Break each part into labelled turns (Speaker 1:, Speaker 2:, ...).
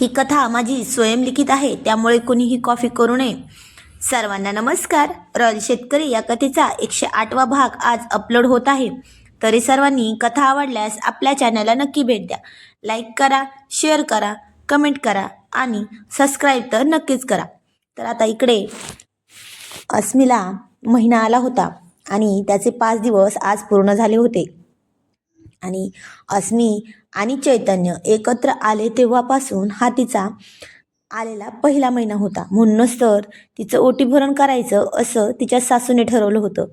Speaker 1: ही कथा माझी स्वयंलिखित आहे त्यामुळे कुणीही कॉफी करू नये. सर्वांना नमस्कार. रॉयल शेतकरी या कथेचा एकशे आठवा भाग आज अपलोड होत आहे. तरी सर्वांनी कथा आवडल्यास आपल्या चॅनलला नक्की भेट द्या. लाईक करा शेअर करा कमेंट करा आणि सबस्क्राईब तर नक्कीच करा. तर आता इकडे अस्मिला महिना आला होता आणि त्याचे पाच दिवस आज पूर्ण झाले होते. आणि अस्मी आणि चैतन्य एकत्र आले तेव्हापासून हा तिचा आलेला पहिला महिना होता. म्हणूनच तर तिचं ओटीभरण करायचं असं तिच्या सासूने ठरवलं होतं.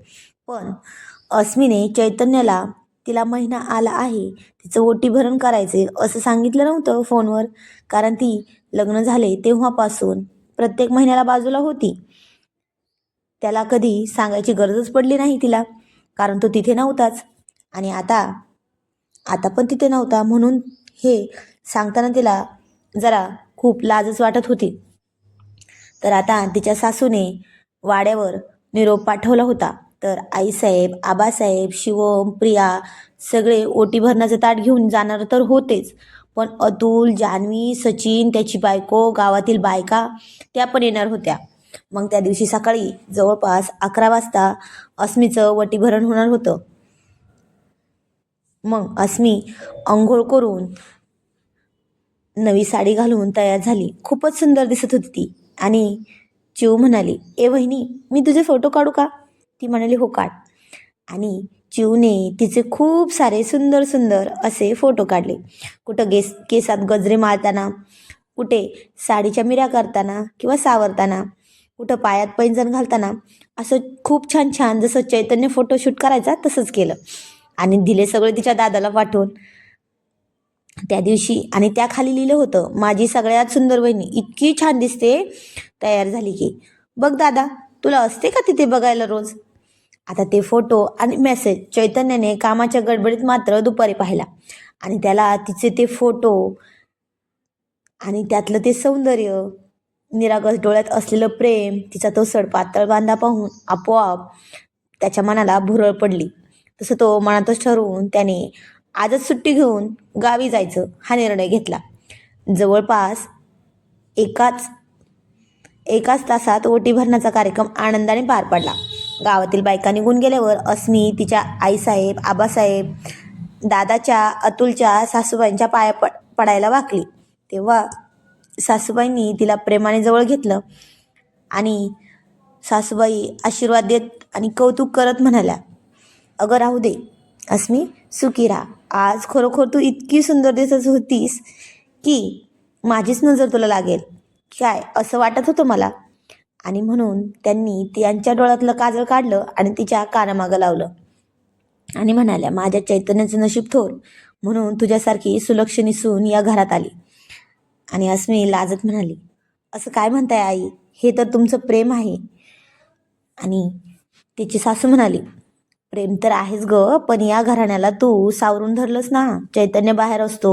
Speaker 1: पण अस्मीने चैतन्याला तिला महिना आला आहे तिचं ओटीभरण करायचे असं सांगितलं नव्हतं फोनवर कारण ती लग्न झाले तेव्हापासून प्रत्येक महिन्याला बाजूला होती. त्याला कधी सांगायची गरजच पडली नाही तिला कारण तो तिथे नव्हताच. आणि आता आता पण तिथे नव्हता म्हणून हे सांगताना तिला जरा खूप लाजच वाटत होती. तर आता तिच्या सासूने वाड्यावर निरोप पाठवला होता. तर आईसाहेब आबासाहेब शिवम प्रिया सगळे ओटी भरण्याचं ताट घेऊन जाणार तर होतेच. पण अतुल जान्हवी सचिन त्याची बायको गावातील बायका त्या पण येणार होत्या. मग त्या दिवशी सकाळी जवळपास अकरा वाजता अस्मीचं वटीभरण होणार होतं. मग अस्मी अंघोळ करून नवी साडी घालून तयार झाली. खूपच सुंदर दिसत होती. ती आणि चिऊ म्हणाली ए वहिनी मी तुझे फोटो काढू का? ती म्हणाली हो काढ. आणि चिवने तिचे खूप सारे सुंदर सुंदर असे फोटो काढले. कुठं गेस केसात गजरे मारताना कुठे साडीच्या मिऱ्या करताना किंवा सावरताना कुठं पायात पैंजण घालताना असं खूप छान छान जसं चैतन्य फोटोशूट करायचा तसंच केलं. आणि दिले सगळे तिच्या दादाला पाठवून त्या दिवशी आणि त्या खाली लिहिलं होतं माझी सगळ्यात सुंदर बहिणी इतकी छान दिसते तयार झाली की. बघ दादा तुला असते का तिथे बघायला रोज? आता ते फोटो आणि मेसेज चैतन्याने कामाच्या गडबडीत मात्र दुपारी पाहिला. आणि त्याला तिचे ते फोटो आणि त्यातलं ते सौंदर्य निरागस डोळ्यात असलेलं प्रेम तिचा तो सडपातळ बांधा पाहून आपोआप त्याच्या मनाला भुरळ पडली. तसं तो मनातच ठरवून त्याने आजच सुट्टी घेऊन गावी जायचं हा निर्णय घेतला. जवळपास एकाच एकाच तासात ओटी भरण्याचा कार्यक्रम आनंदाने पार पडला. गावातील बायका निघून गेल्यावर अस्मी तिच्या आईसाहेब आबासाहेब दादाच्या अतुलच्या सासूबाईंच्या पाया पड पडायला वाकली. तेव्हा सासूबाईंनी तिला प्रेमाने जवळ घेतलं आणि सासूबाई आशीर्वाद देत आणि कौतुक करत म्हणाल्या अगं राहू दे. अस्मी सुखी राहा. आज खरोखर तू इतकी सुंदर दिसत होतीस की माझीच नजर तुला लागेल. काय असं वाटत होतं मला? आणि म्हणून त्यांनी त्यांच्या डोळ्यातलं काजळ काढलं आणि तिच्या कानामागं लावलं. आणि म्हणाल्या माझ्या चैतन्याचं नशीब थोर. म्हणून तुझ्यासारखी सुलक्षणी सून या घरात आली. आणि अस्मी लाजत म्हणाली असं काय म्हणताय आई? हे तर तुमचं प्रेम आहे. आणि तिची सासू म्हणाली प्रेम तर आहेच ग पण या घराण्याला तू सावरून धरलंस ना. चैतन्य बाहेर असतो.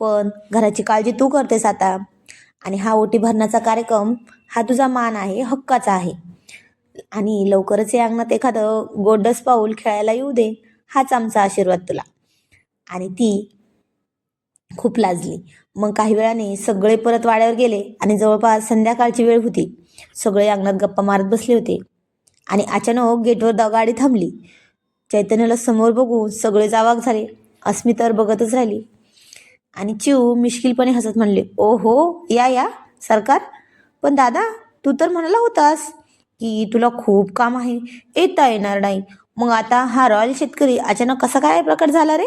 Speaker 1: पण घराची काळजी तू करतेस आता. आणि हा ओटी भरण्याचा कार्यक्रम हा तुझा मान आहे हक्काचा आहे. आणि लवकरच या अंगणात एखादं गोडस पाऊल खेळायला येऊ दे हाच आमचा आशीर्वाद तुला. आणि ती खूप लाजली. मग काही वेळाने सगळे परत वाड्यावर गेले आणि जवळपास संध्याकाळची वेळ होती. सगळे अंगणात गप्पा मारत बसले होते. आणि अचानक गेटवर द गाडी थांबली. चैतन्याला समोर बघून सगळे जावाक झाले. अस्मितावर तर बघतच राहिली. आणि चिव मिश्किलपणे हसत म्हणले ओ हो या या सरकार. पण दादा तू तर म्हणाला होतास की तुला खूप काम आहे. येता येणार नाही. मग आता हा रॉयल शेतकरी अचानक कसा काय प्रकट झाला रे?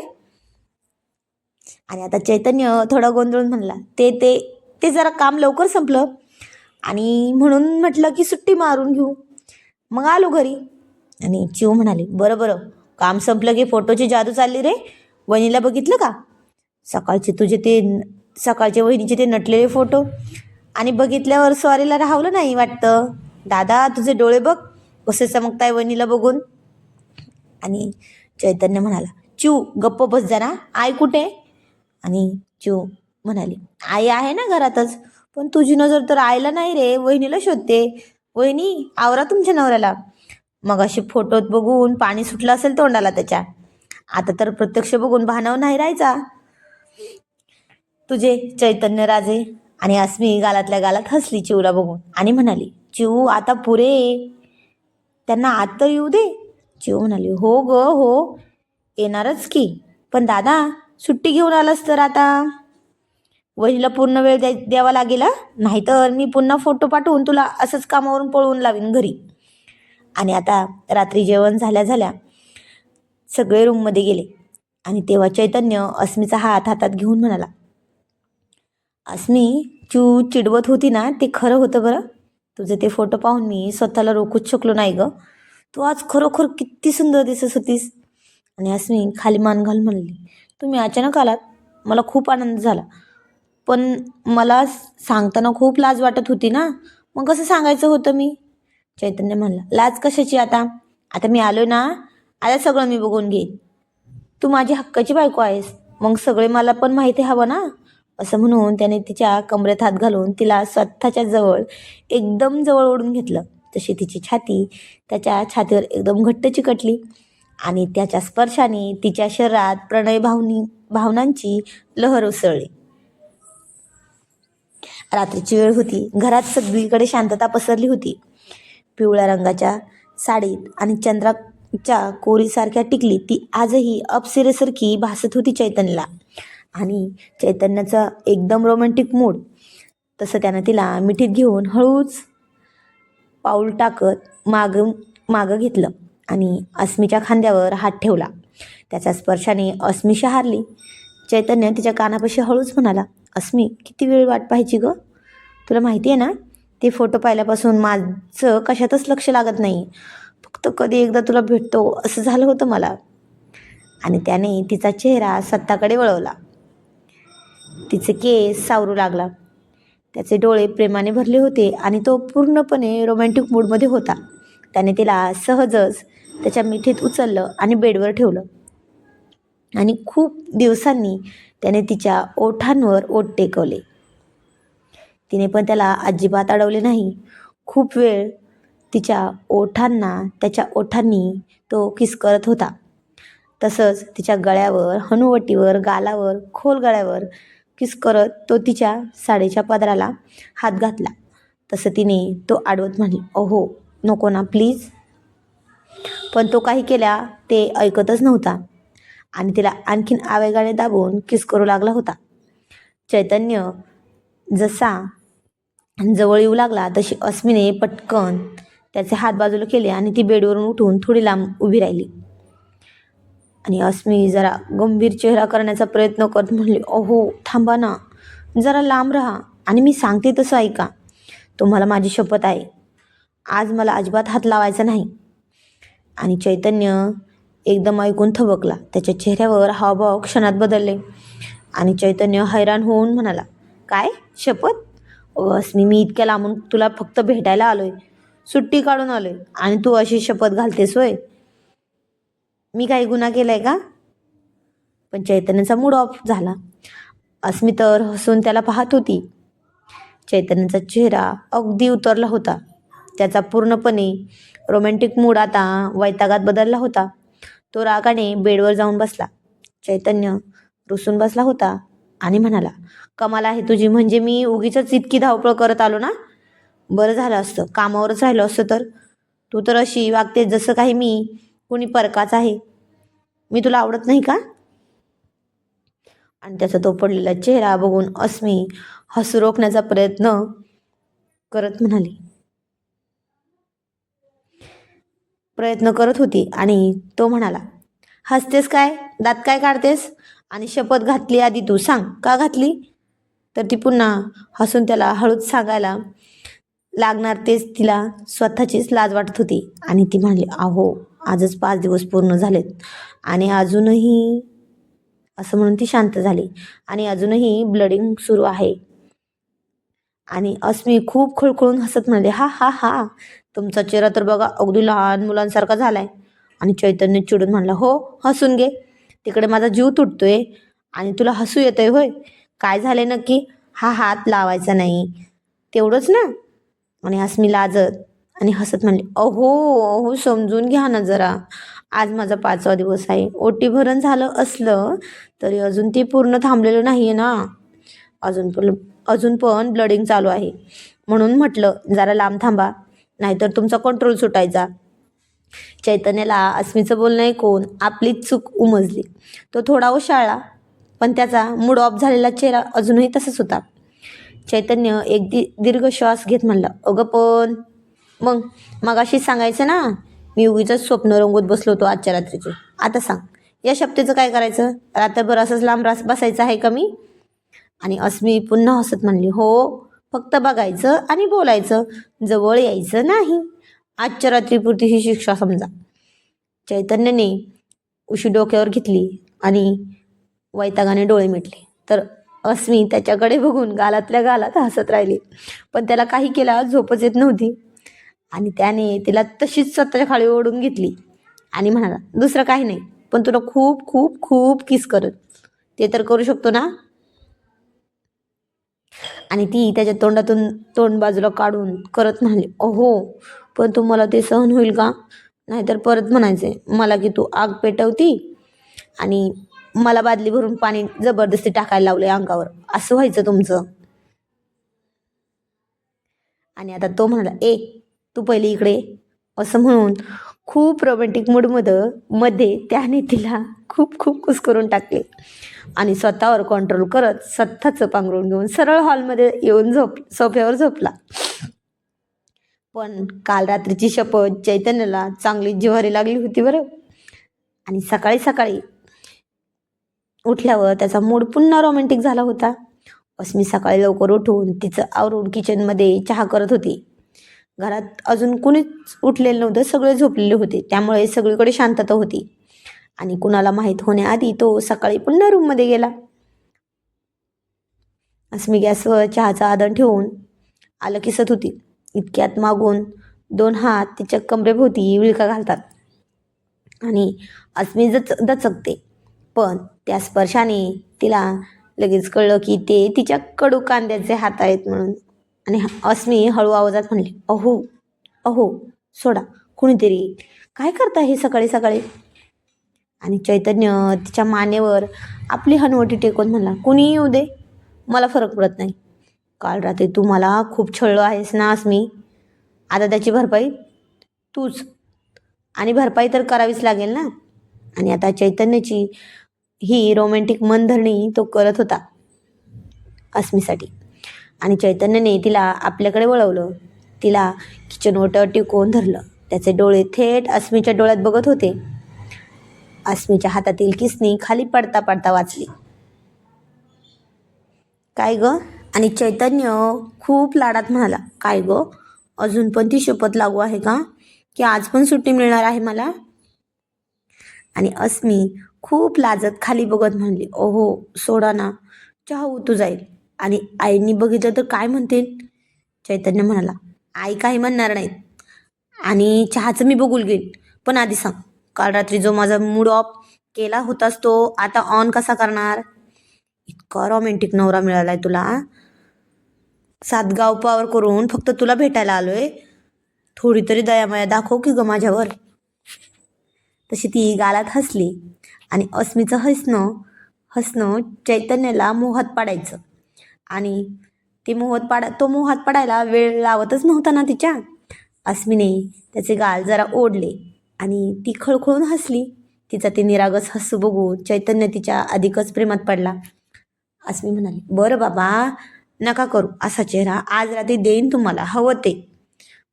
Speaker 1: आणि आता चैतन्य थोडा गोंधळून म्हणला ते ते ते जरा काम लवकर संपलं. आणि म्हणून म्हटलं की सुट्टी मारून घेऊ. मग आलो घरी. आणि चिव म्हणाली बरं बरं. काम संपलं की फोटोची जादू चालली रे? वहिनीला बघितलं का? सकाळचे तुझे ते सकाळचे वहिनीचे ते नटलेले फोटो. आणि बघितल्यावर स्वारीला राहावलं नाही वाटतं. दादा तुझे डोळे बघ. कसे चमकताय वहिनीला बघून. आणि चैतन्य म्हणाला चिव गप्प बस जरा. आई कुठे? आणि चिव म्हणाली आई आहे ना घरातच. पण तुझी नजर तर आईला नाही रे. वहिनीला शोधते. वहिनी आवरा तुमच्या नवऱ्याला. मग अशी फोटोत बघून पाणी सुटलं असेल तोंडाला त्याच्या. आता तर प्रत्यक्ष बघून भानव नाही राहायचा. तुझे चैतन्य राजे आणि अस्मी गालातल्या गालात हसली चिवला बघून आणि म्हणाली चिऊ आता पुरे. त्यांना आत तर येऊ दे. चिऊ म्हणाली हो ग हो. येणारच की. पण दादा सुट्टी घेऊन आलास तर आता. वहिनीला पूर्ण वेळ द्या द्यावा लागेल नाहीतर मी पुन्हा फोटो पाठवून तुला असंच कामावरून पळवून लावीन घरी. आणि आता रात्री जेवण झाल्या झाल्या सगळे रूममध्ये गेले. आणि तेव्हा चैतन्य अस्मीचा हात हातात घेऊन म्हणाला अस्मी चू चिडवत होती ना ते खरं होतं बरं? तुझे ते फोटो पाहून मी स्वतःला रोखूच शकलो नाही ग. तू आज खरोखर किती सुंदर दिसत होतीस. आणि अस्मी खाली मान घालून म्हणली तुम्ही अचानक आलात? मला खूप आनंद झाला. पण मला सांगताना खूप लाज वाटत होती ना. मग कसं सांगायचं होतं मी? चैतन्य म्हणला लाज कशाची आता? आता मी आलो ना आता सगळं मी बघून घेईन. तू माझी हक्काची बायको आहेस. मग सगळे मला पण माहिती हवं ना. असं म्हणून त्याने तिच्या कमरेत हात घालून तिला स्वतःच्या जवळ एकदम जवळ ओढून घेतलं. तशी तिची छाती त्याच्या छातीवर एकदम घट्ट चिकटली आणि त्याच्या स्पर्शाने तिच्या शरीरात प्रणय भावनी भावनांची लहर उसळली. रात्रीची वेळ होती. घरात सगळीकडे शांतता पसरली होती. पिवळ्या रंगाच्या साडीत आणि चंद्राच्या कोरीसारख्या टिकली ती आजही अपसिरेसारखी भासत होती चैतन्यला. आणि चैतन्याचा एकदम रोमॅन्टिक मूड तसं त्यानं तिला मिठीत घेऊन हळूच पाऊल टाकत माग मागं घेतलं आणि अस्मीच्या खांद्यावर हात ठेवला. त्याच्या स्पर्शाने अस्मी शहारली चैतन्य तिच्या कानापाशी हळूच म्हणाला अस्मी किती वेळ वाट पाहायची ग? तुला माहिती आहे ना ते फोटो पाहिल्यापासून माझं कशातच लक्ष लागत नाही. फक्त कधी एकदा तुला भेटतो असं झालं होतं मला. आणि त्याने तिचा चेहरा सत्ताकडे वळवला. तिचे केस सावरू लागला. त्याचे डोळे प्रेमाने भरले होते आणि तो पूर्णपणे रोमॅन्टिक मूडमध्ये होता. त्याने तिला सहजच त्याच्या मिठीत उचललं आणि बेडवर ठेवलं. आणि खूप दिवसांनी त्याने तिच्या ओठांवर ओठ टेकवले. तिने पण त्याला अजिबात अडवले नाही. खूप वेळ तिच्या ओठांना त्याच्या ओठांनी तो किस करत होता. तसंच तिच्या गळ्यावर हनुवटीवर गालावर खोल गळ्यावर किस करत तो तिच्या साडीच्या पदराला हात घातला. तसं तिने तो आडवत म्हणली अहो नको ना प्लीज. पण तो काही केल्या ते ऐकतच नव्हता. आणि तिला आणखीन आवेगाने दाबून किस करू लागला होता. चैतन्य जसा जवळ येऊ लागला तशी अस्मिने पटकन त्याचे हात बाजूला केले आणि ती बेडवरून उठून थोडी लांब उभी राहिली. आणि अस्मी जरा गंभीर चेहरा करण्याचा प्रयत्न करत म्हणली अहो थांबा ना जरा लांब राहा आणि मी सांगते तसं ऐका. तुम्हाला माझी शपथ आहे. आज मला अजिबात हात लावायचा नाही. आणि चैतन्य एकदम ऐकून थबकला. त्याच्या चेहऱ्यावर हावभाव क्षणात बदलले. आणि चैतन्य हैराण होऊन म्हणाला काय? शपथ? अगं अस्मी मी इतक्या लांबून तुला फक्त भेटायला आलोय. सुट्टी काढून आलोय. आणि तू अशी शपथ घालतेस होय. मी काही गुन्हा केलाय का? पण चैतन्याचा मूड ऑफ झाला. अस्मी तर हसून त्याला पाहत होती. चैतन्याचा चेहरा अगदी उतरला होता. त्याचा पूर्णपणे रोमॅन्टिक मूड आता वैतागात बदलला होता. तो रागाने बेडवर जाऊन बसला. चैतन्य रुसून बसला होता आणि म्हणाला कमाल आहे तुझी म्हणजे मी उगीच इतकी धावपळ करत आलो ना? बरं झालं असतं कामावरच राहिलो असतं तर? तू तर अशी वागते जसं काही मी कोणी परकाच आहे. मी तुला आवडत नाही का? आणि त्याचा तो पडलेला चेहरा बघून अस्मी हसू रोखण्याचा प्रयत्न करत म्हणाली प्रयत्न करत होती आणि तो म्हणाला हसतेस काय? दात काय काढतेस? आणि शपथ घातली आधी तू सांग का घातली? तर ती पुन्हा हसून त्याला हळूच सांगायला लागणार तेच तिला स्वतःचीच लाज वाटत होती. आणि ती म्हणाली अहो आजच पाच दिवस पूर्ण झालेत आणि अजूनही असं म्हणून ती शांत झाली. आणि अजूनही ब्लडिंग सुरू आहे. आणि अस्मी खूप खळखळून हसत म्हणाले हा हा हा तुमचा चेहरा तर बघा अगदी लहान मुलांसारखा झाला आहे आणि चैतन्य चिडून म्हणला हो हसून घे. तिकडे माझा जीव तुटतोय आणि तुला हसू येतंय होय. काय झाले नक्की? हा हात लावायचा नाही. तेवढंच ना? आणि हसमी लाजत. आणि हसत म्हणली अहो अहो समजून घ्या ना जरा. आज माझा पाचवा दिवस आहे. ओटी भरण झालं असलं तरी अजून ते पूर्ण थांबलेलं नाही आहे ना. अजून पण अजून पण ब्लडिंग चालू आहे. म्हणून म्हटलं जरा लांब थांबा. नाहीतर तुमचा कंट्रोल सुटायचा. चैतन्याला अस्मीचं बोलणं ऐकून आपलीच चूक उमजली. तो थोडा ओशाळला पण त्याचा मूड ऑफ झालेला चेहरा अजूनही तसाच होता. चैतन्य एक दि दीर्घ श्वास घेत म्हणला अगं पण मग मगाशी सांगायचं ना मी उगीच स्वप्न रंगवत बसलो होतो आजच्या रात्रीचे. आता सांग या शब्दाचं काय करायचं? रात्रभर असंच लांब रास बसायचं आहे का मी? आणि अस्मी पुन्हा हसत म्हणली हो फक्त बघायचं आणि बोलायचं. जवळ यायचं नाही. आजच्या रात्रीपुरती ही शिक्षा समजा. चैतन्याने उशी डोक्यावर घेतली आणि वैतागाने डोळे मिटले. तर अस्मी त्याच्याकडे बघून गालातल्या गालात हसत राहिली. पण त्याला काही केला झोपच येत नव्हती. आणि त्याने तिला तशीच स्वतःच्या खाली ओढून घेतली. आणि म्हणाला दुसरं काही नाही. पण तुला खूप खूप खूप किस करत. ते तर करू शकतो ना? आणि ती त्याच्या तोंडातून तोंड बाजूला काढून करत म्हणाली अहो पण तुम्हाला ते सहन होईल का? नाहीतर परत म्हणायचे मला की तू आग पेटवती आणि मला बादली भरून पाणी जबरदस्ती टाकायला लावले अंगावर. असं व्हायचं तुमचं. आणि आता तो म्हणाला ए तू पहिले इकडे असं म्हणून खूप रोमॅन्टिक मूडमध्ये मध्ये त्याने तिला खूप खूप खुश करून टाकले. आणि स्वतःवर कंट्रोल करत स्वतःचं पांघरून घेऊन सरळ हॉलमध्ये येऊन झोप सोफ्यावर झोपला. पण काल रात्रीची शपथ चैतन्याला चांगली जिव्हारी लागली होती बरं. आणि सकाळी सकाळी उठल्यावर त्याचा मूड पुन्हा रोमॅन्टिक झाला होता. अस्मी सकाळी लवकर उठून तिचं आवरून किचनमध्ये चहा करत होती. घरात अजून कुणीच उठलेलं नव्हतं सगळे झोपलेले होते. त्यामुळे सगळीकडे शांतता होती. आणि कुणाला माहीत होण्याआधी तो सकाळी पुन्हा रूममध्ये गेला. अस्मी गॅसवर चहाचा आदन ठेवून आलं किसत होती. इतक्यात मागून दोन हात तिच्या कमरेभोवती विळका घालतात. आणि अस्मी जच दचकते. पण त्या स्पर्शाने तिला लगेच कळलं की ते तिच्या कडू कांद्याचे हात आहेत म्हणून आणि अस्मी हळू आवाजात म्हणले अहो अहो सोडा कुणीतरी काय करता हे सकाळी सकाळी? आणि चैतन्य तिच्या मानेवर आपली हनवटी टेकून म्हणला कुणी येऊ दे? मला फरक पडत नाही. काल रात्री तू मला खूप छळलो आहेस ना अस्मी? आता त्याची भरपाई तूच. आणि भरपाई तर करावीच लागेल ना? आणि आता चैतन्याची ही रोमॅन्टिक मनधरणी तो करत होता अस्मीसाठी. आणि चैतन्यने तिला आपल्याकडे वळवलं. तिला किचन ओट्यावर टिकवून धरलं. त्याचे डोळे थेट अस्मीच्या डोळ्यात बघत होते. अस्मीच्या हातातील किसनी खाली पडता पडता वाचली. काय ग? आणि चैतन्य खूप लाडात म्हणाला. काय ग? अजून पण ती शपथ लागू आहे का? की आज पण सुट्टी मिळणार आहे मला? आणि अस्मी खूप लाजत खाली बघत म्हणली. ओहो सोडा ना. चहा उतू जाईल. आणि आईनी बघितलं तर काय म्हणतील? चैतन्य म्हणाला आई काही म्हणणार नाहीत. आणि चहाचं मी बघून घेईन. पण आधी सांग काल रात्री जो माझा मूड ऑफ केला होतास तो आता ऑन कसा करणार? इतका रोमॅन्टिक नवरा मिळाला आहे तुला सात गाव पावर करून फक्त तुला भेटायला आलोय. थोडी तरी दयामाया दाखव की ग माझ्यावर. तशी ती गालात हसली आणि अस्मीचं हसणं हसणं चैतन्याला मोहात पाडायचं. आणि ते मोहात पाडा तो मोहात पडायला वेळ लावतच नव्हता ना तिच्या. अस्मिने त्याचे गाल जरा ओढले आणि ती खळखळून हसली. तिचा ते निरागस हसू बघून चैतन्य तिच्या अधिकच प्रेमात पडला. अस्मी म्हणाली बरं बाबा नका करू. असा चेहरा आज रात्री देईन तुम्हाला. हवं ते.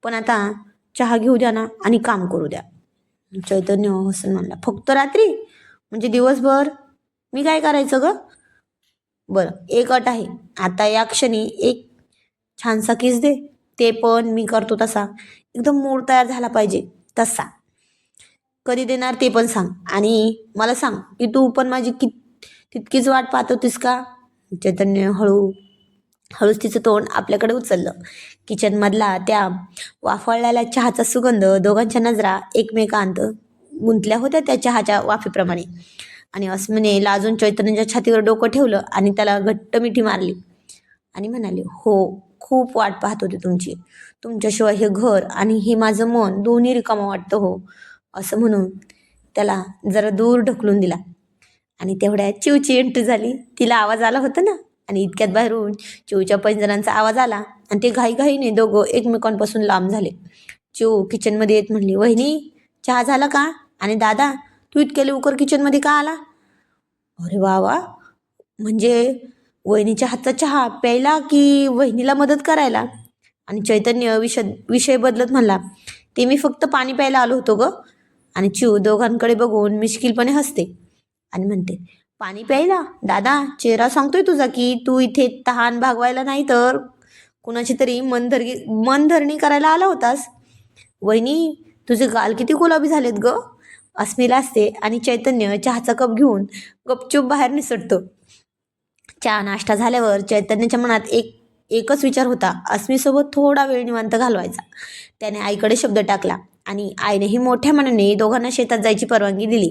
Speaker 1: पण आता चहा घेऊ द्या ना आणि काम करू द्या. चैतन्य हसून म्हणला फक्त रात्री? म्हणजे दिवसभर? मी काय करायचं गं? बरं एक अट आहे. आता या क्षणी एक छानसा किस दे. ते पण मी करतो तसा. एकदम मूड तयार झाला पाहिजे तसा. कधी देणार ते पण सांग. आणि मला सांग की तू पण माझी कि तितकीच वाट पाहत होतीस का? चैतन्य हळू हळूच तिचं तोंड आपल्याकडे उचललं. किचनमधला त्या वाफळलेल्या चहाचा सुगंध दोघांच्या नजरा एकमेकांत गुंतल्या होत्या त्या चहाच्या वाफेप्रमाणे. आणि अस्मीने लाजून चैतन्याच्या छातीवर डोकं ठेवलं आणि त्याला घट्ट मिठी मारली. आणि म्हणाले हो खूप वाट पाहत होते तुमची. तुमच्याशिवाय हे घर आणि हे माझं मन दोन्ही रिकामं वाटतं हो असं म्हणून त्याला जरा दूर ढकलून दिला. आणि तेवढ्या चिवची एंट्री झाली. तिला आवाज आला होता ना? आणि इतक्यात बाहेरून चिवच्या पैंजणांचा आवाज आला आणि ते घाईघाईने दोघं एकमेकांपासून लांब झाले. चिव किचनमध्ये येत म्हणली वहिनी चहा झाला का? आणि दादा तू इतक्या लवकर किचनमध्ये का आला? अरे वा वा म्हणजे वहिनीच्या हातचा चहा प्यायला की वहिनीला मदत करायला? आणि चैतन्य विषय विषय बदलत म्हणला ते मी फक्त पाणी प्यायला आलो होतो ग. आणि चिव दोघांकडे बघून मिश्किलपणे हसते. आणि म्हणते पाणी प्यायला? दादा चेहरा सांगतोय तुझा की तू इथे तहान भागवायला नाही तर कुणाची तरी मनधरगी मनधरणी करायला आला होतास. वहिनी तुझे गाल किती गुलाबी झालेत ग? अस्मिला असते आणि चैतन्य चहाचा कप घेऊन गपचूप बाहेर निसटतो. चहा नाश्ता झाल्यावर चैतन्याच्या मनात एक एकच विचार होता. अस्मीसोबत थोडा वेळ निवांत घालवायचा. त्याने आईकडे शब्द टाकला आणि आईनेही मोठ्या मनाने दोघांना शेतात जायची परवानगी दिली.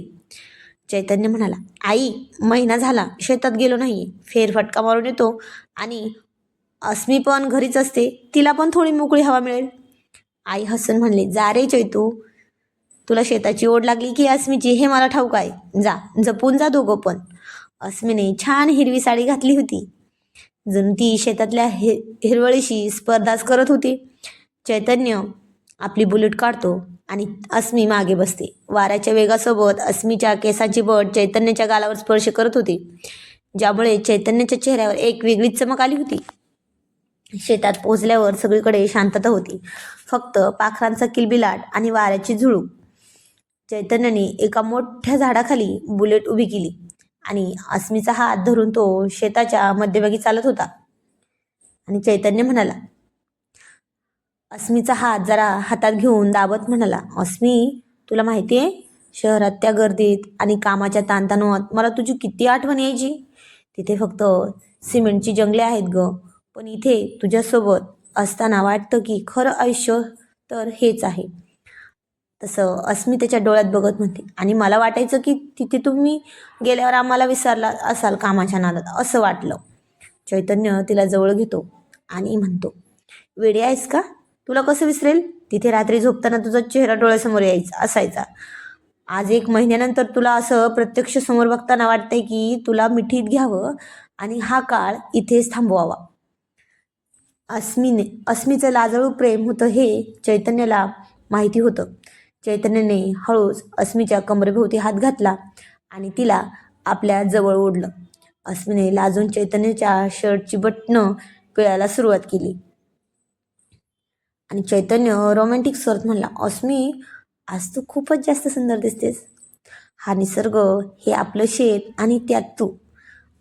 Speaker 1: चैतन्य म्हणाला आई महिना झाला. शेतात गेलो नाही. फेरफटका मारून येतो आणि अस्मी पण घरीच असते. तिला पण थोडी मोकळी हवा मिळेल. आई हसन म्हणले जा रे चैतू. तुला शेताची ओढ लागली की अस्मीची? हे मला ठाऊक आहे. जा जपून जा दोघं पण. अस्मीने छान हिरवी साडी घातली होती. जणू ती शेतातल्या हि हिरवळीशी स्पर्धाच करत होती. चैतन्य आपली बुलेट काढतो आणि अस्मी मागे बसते. वाऱ्याच्या वेगासोबत अस्मीच्या केसाची बट चैतन्याच्या गालावर स्पर्श करत होती ज्यामुळे चैतन्याच्या चेहऱ्यावर एक वेगळीच चमक आली होती. शेतात पोहोचल्यावर सगळीकडे शांतता होती. फक्त पाखरांचा किलबिलाट आणि वाऱ्याची झुळूक. चैतन्याने एका मोठ्या झाडाखाली बुलेट उभी केली आणि अस्मीचा हात धरून तो शेताच्या मध्यभागी चालत होता. आणि चैतन्य म्हणाला अस्मीचा हात जरा हातात घेऊन दाबत म्हणाला अस्मी तुला माहिती आहे शहरात त्या गर्दीत आणि कामाच्या ताणतणावात मला तुझी किती आठवण यायची? तिथे फक्त सिमेंटची जंगले आहेत ग पण इथे तुझ्यासोबत असताना वाटतं की खरं आयुष्य तर हेच आहे. असं अस्मी त्याच्या डोळ्यात बघत म्हणते. आणि मला वाटायचं की तिथे तुम्ही गेल्यावर आम्हाला विसरला असाल कामाच्या नादात असं वाटलं. चैतन्य तिला जवळ घेतो आणि म्हणतो वेडी आहेस का? तुला कसं विसरेल? तिथे रात्री झोपताना तुझा चेहरा डोळ्यासमोर यायचा असायचा. आज एक महिन्यानंतर तुला असं प्रत्यक्ष समोर बघताना वाटतंय की तुला मिठीत घ्यावं आणि हा काळ इथेच थांबवावा. अस्मीने अस्मीचं लाजळू प्रेम होतं हे चैतन्याला माहिती होतं. चैतन्याने हळूच अस्मीच्या कमरेभोवती हात घातला आणि तिला आपल्या जवळ ओढलं. अस्मीने लाजून चैतन्याच्या शर्टची बटणं पिळायला सुरुवात केली. आणि चैतन्य रोमॅन्टिक स्वरात म्हणला अस्मी आज तू खूपच जास्त सुंदर दिसतेस. हा निसर्ग हे आपलं शेत आणि त्यात तू.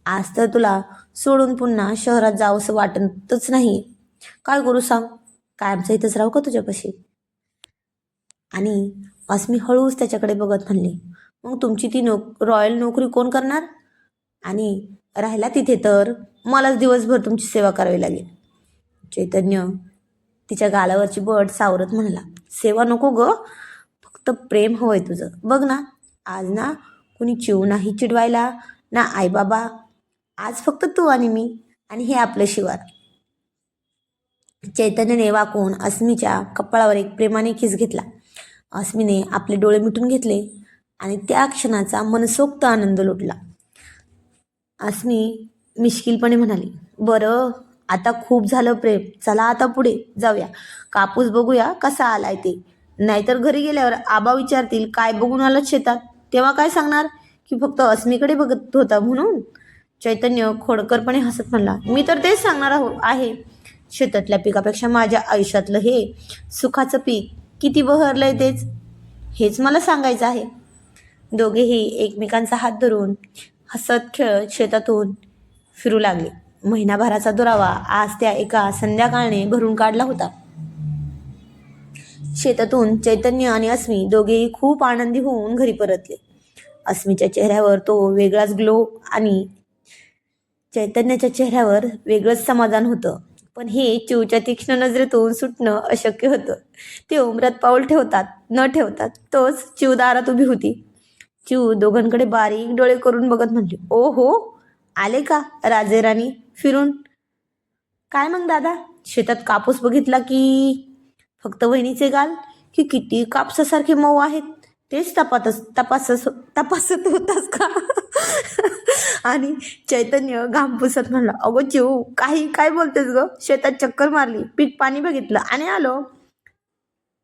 Speaker 1: आज तर तुला सोडून पुन्हा शहरात जावंसं वाटतच नाही. काय करू सांग? कायमचं इथंच राहू का तुझ्यापाशी? आणि अस्मी हळूच त्याच्याकडे बघत म्हणली मग तुमची ती नोक रॉयल नोकरी कोण करणार? आणि राहिला तिथे तर मलाच दिवसभर तुमची सेवा करावी लागेल. चैतन्य तिच्या गालावरची बट सावरत म्हणला सेवा नको ग फक्त प्रेम हवंय तुझं. बघ ना आज ना कुणी चिव नाही चिडवायला ना आईबाबा. आज फक्त तू आणि मी आणि हे आपलं शिवार. चैतन्याने वाकून अस्मीच्या कपाळावर एक प्रेमाने किस घेतला. अस्मीने आपले डोळे मिटून घेतले आणि त्या क्षणाचा मनसोक्त आनंद लुटला. अस्मी मिश्किलपणे म्हणाली बरं आता खूप झालं प्रेम. चला आता पुढे जाऊया. कापूस बघूया कसा आलाय ते. नाहीतर घरी गेल्यावर आबा विचारतील काय बघून आलं शेतात? तेव्हा काय सांगणार? की फक्त अस्मीकडे बघत होता म्हणून? चैतन्य खोडकरपणे हसत म्हणला मी तर तेच सांगणार आहे. शेतातल्या पिकापेक्षा माझ्या आयुष्यातलं हे सुखाचं पीक किती बहरलंय तेच? हेच मला सांगायचं आहे. दोघेही एकमेकांचा हात धरून हसत खेळत शेतातून फिरू लागले. महिनाभराचा दुरावा आज त्या एका संध्याकाळने भरून काढला होता. शेतातून चैतन्य आणि अस्मी दोघेही खूप आनंदी होऊन घरी परतले. अस्मीच्या चेहऱ्यावर तो वेगळाच ग्लो आणि चैतन्याच्या चेहऱ्यावर वेगळंच समाधान होतं. पण हे चिवच्या तीक्ष्ण नजरेतून सुटणं अशक्य होतं. ते उमरात पाऊल ठेवतात न ठेवतात तोच चिव दारात उभी होती. चिव दोघांकडे बारीक डोळे करून बघत म्हणली ओ हो आले का राजे राणी फिरून? काय मग दादा शेतात कापूस बघितला की फक्त वहिनीचे गाल की किती कापसासारखे मऊ आहेत? तेच तपातच तपासत तपासत होतास का? आणि चैतन्य घामपुसत म्हणलं अगं चिऊ काही काय बोलतेस ग? शेतात चक्कर मारली पीक पाणी बघितलं आणि आलो.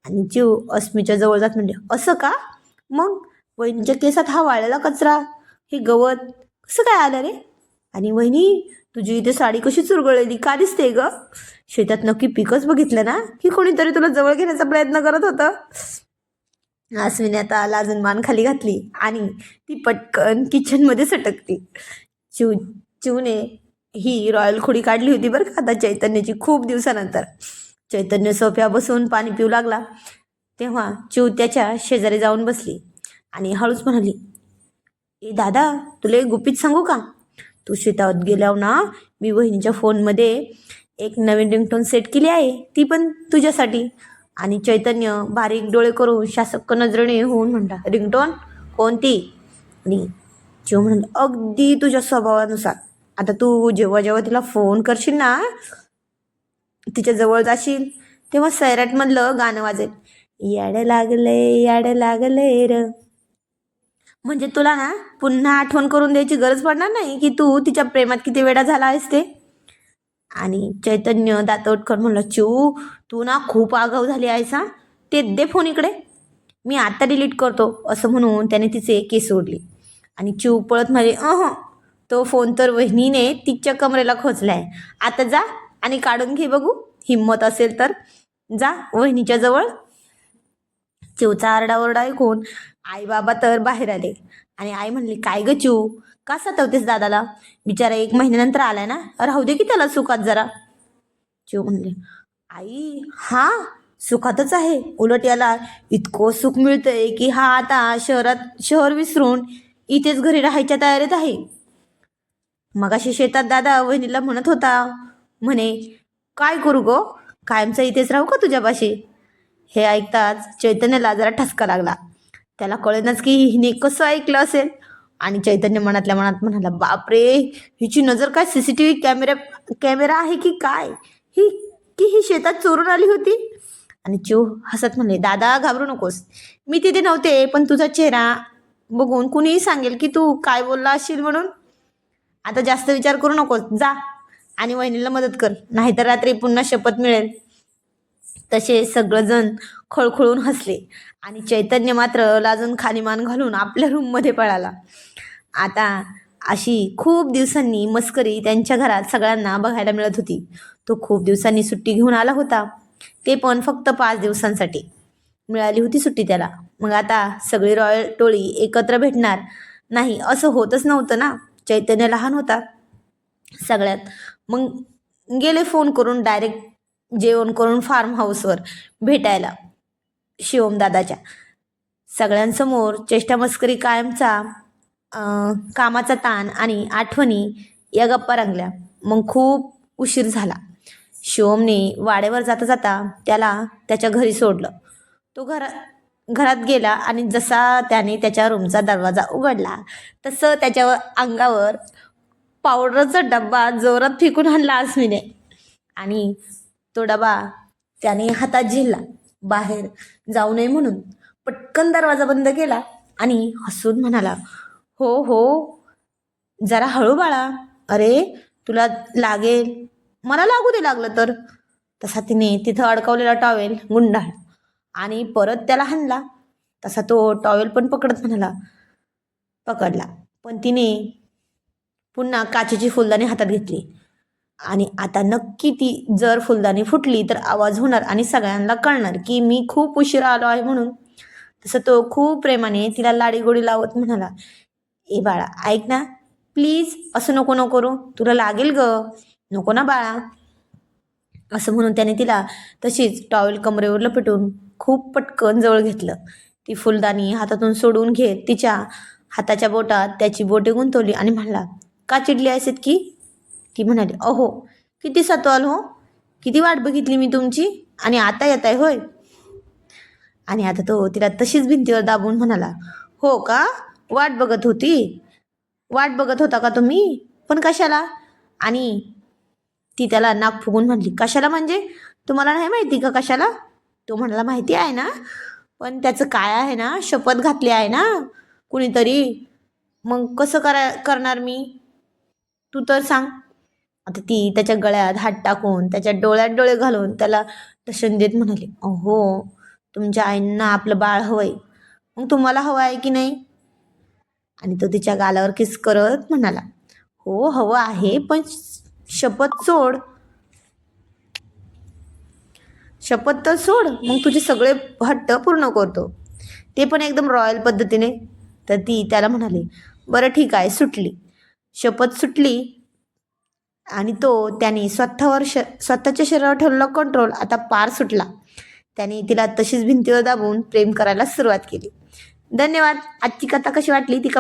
Speaker 1: आणि चिऊ अस्मीच्या जवळ जात म्हणजे असं का? मग वहिनीच्या केसात हा वाळलेला कचरा हे गवत कसं काय आलं रे? आणि वहिनी तुझी इथे साडी कशी चुरगळलेली का दिसते ग? शेतात नक्की पिकच बघितलं ना? की कोणीतरी तुला जवळ घेण्याचा प्रयत्न करत होतं. आसमीने आता लाजून मान खाली घातली आणि ती पटकन किचनमध्ये सटकली चिव चिवने ही रॉयल खोडी काढली होती बरं का आता चैतन्याची खूप दिवसानंतर. चैतन्य सोफ्या बसून पाणी पिऊ लागला. तेव्हा चिव त्याच्या शेजारी जाऊन बसली आणि हळूच म्हणाली ए दादा तुला एक गुपित सांगू का? तू शेतात गेल्यावर ना मी बहिणीच्या फोनमध्ये एक नवीन रिंगटोन सेट केली आहे. ती पण तुझ्यासाठी. आणि चैतन्य बारीक डोळे करून शासक नजरेने होऊन म्हणला रिंगटोन? कोणती? आणि जीव म्हणाल अगदी तुझ्या स्वभावानुसार. आता तू जेव्हा जेव्हा तिला फोन करशील ना तिच्या जवळ जाशील तेव्हा सैराटमधलं गाणं वाजेल. याड लागले याड लागले र. म्हणजे तुला ना पुन्हा आठवण करून द्यायची गरज पडणार नाही की तू तिच्या प्रेमात किती वेळा झाला आहेस ते? आणि चैतन्य दातोटकर म्हणलं चिऊ तू ना खूप आगाऊ झाली आहेस हा? ते दे फोन इकडे. मी आत्ता डिलीट करतो असं म्हणून त्याने तिचे केस सोडली आणि चिव पळत म्हणाली अह तो फोन तर वहिनीने तिच्या कमरेला खोचलाय. आता जा आणि काढून घे बघू. हिंमत असेल तर. जा वहिनीच्या जवळ. चिवचा आरडाओरडा ऐकून आई बाबा तर बाहेर आले. आणि आई म्हणली काय ग चिव का सतवतेस दादाला? बिचारा एक महिन्यानंतर आलाय ना? राहू दे की त्याला सुखात जरा. चिव म्हणले आई हा सुखातच आहे. उलट याला इतकं सुख मिळतंय की हा आता शहरात शहर विसरून इथेच घरी राहायच्या तयारीत आहे. मगाशी शेतात दादा वहिनीला म्हणत होता. म्हणे काय करू गो? कायमचा इथेच राहू का तुझ्यापाशी? हे ऐकताच चैतन्याला जरा ठसका लागला. त्याला कळेनच की हिने कसं ऐकलं असेल. आणि चैतन्य मनातल्या मनात म्हणाला बापरे! हिची नजर काय C C T V camera camera आहे की काय? ही की ही शेतात चोरून आली होती. आणि चिव हसत म्हणले दादा घाबरू नकोस. मी तिथे नव्हते पण तुझा चेहरा बघून कुणीही सांगेल की तू काय बोलला असशील म्हणून. आता जास्त विचार करू नकोस. जा आणि वहिनीला मदत कर. नाहीतर रात्री पुन्हा शपथ मिळेल. तसे सगळंजण खळखळून हसले आणि चैतन्य मात्र लाजून खालीमान घालून आपल्या रूममध्ये पळाला. आता अशी खूप दिवसांनी मस्करी त्यांच्या घरात सगळ्यांना बघायला मिळत होती. तो खूप दिवसांनी सुट्टी घेऊन आला होता. ते पण फक्त पाच दिवसांसाठी. मिळाली होती सुट्टी त्याला. मग आता सगळी रॉयल टोळी एकत्र भेटणार? नाही असं होतच नव्हतं ना. चैतन्य लहान होता. सगळ्यात. मग गेले फोन करून डायरेक्ट जेवण करून फार्म हाऊसवर भेटायला. शिवम दादाच्या. सगळ्यांसमोर चेष्टा मस्करी कायमचा. कामाचा ताण आणि आठवणी या गप्पा रंगल्या. मग खूप उशीर झाला. शिवमने वाड्यावर जाता जाता त्याला त्याच्या घरी सोडलं. तो घरा घरात गेला आणि जसा त्याने त्याच्या रूमचा दरवाजा उघडला तसं त्याच्या अंगावर पावडरचा डब्बा जोरात फेकून आणला अस्मीने आणि तो डबा त्याने हातात झेलला. बाहेर जाऊ नये म्हणून पटकन दरवाजा बंद केला आणि हसून म्हणाला हो हो. जरा हळू बाळा. अरे तुला लागेल. मला लागू दे लागलं तर. तसा तिने तिथं अडकवलेला टॉवेल गुंडाळ आणि परत त्याला हाणला. तसा तो टॉवेल पण पकडत म्हणाला. पकडला. पण तिने पुन्हा काचेची फुलदाणी हातात घेतली. आणि आता नक्की ती जर फुलदाणी फुटली तर आवाज होणार आणि सगळ्यांना कळणार की मी खूप उशिरा आलो आहे म्हणून. तसं तो खूप प्रेमाने तिला लाडीगोडी लावत म्हणाला. ए बाळा ऐक ना. प्लीज असं नको नको करू. तुला लागेल ग. नको ना बाळा. असं म्हणून त्याने तिला तशीच टॉवेल कमरेवर लपेटून खूप पटकन जवळ घेतलं. ती फुलदाणी हातातून सोडून घेत तिच्या हाताच्या बोटात त्याची बोटे गुंतवली आणि म्हणला का चिडली असेत की ती म्हणाली अहो किती सतवाल हो. किती वाट बघितली मी तुमची आणि आता येत आहे होय. आणि आता तो तिला तशीच भिंतीवर दाबून म्हणाला हो का? वाट बघत होती. वाट बघत होता का तुम्ही? पण कशाला? आणि ती त्याला नाक फुगून म्हणली कशाला म्हणजे? तुम्हाला नाही माहिती का कशाला? तो म्हणाला माहिती आहे ना पण त्याचं काय आहे ना शपथ घातली आहे ना कुणीतरी. मग कसं करा करणार मी? तू तर सांग. आता ती त्याच्या गळ्यात हात टाकून त्याच्या डोळ्यात डोळे घालून त्याला टशन देत म्हणाली अहो तुमच्या आईंना आपलं बाळ हवंय. मग तुम्हाला हवं आहे की नाही? आणि तो तिच्या गालावर किस करत म्हणाला हो हवं आहे पण शपथ सोड. शपथ तर सोड मग तुझे सगळे हट्ट पूर्ण करतो. ते पण एकदम रॉयल पद्धतीने. तर ती त्याला म्हणाली बरं ठीक आहे सुटली. शपथ सुटली आणि तो त्याने स्वतःवर श स्वतःच्या शरीरावर ठेवलेला कंट्रोल आता पार सुटला. त्याने तिला तशीच भिंतीवर दाबून प्रेम करायला सुरुवात केली. धन्यवाद. आजची कथा कशी वाटली ती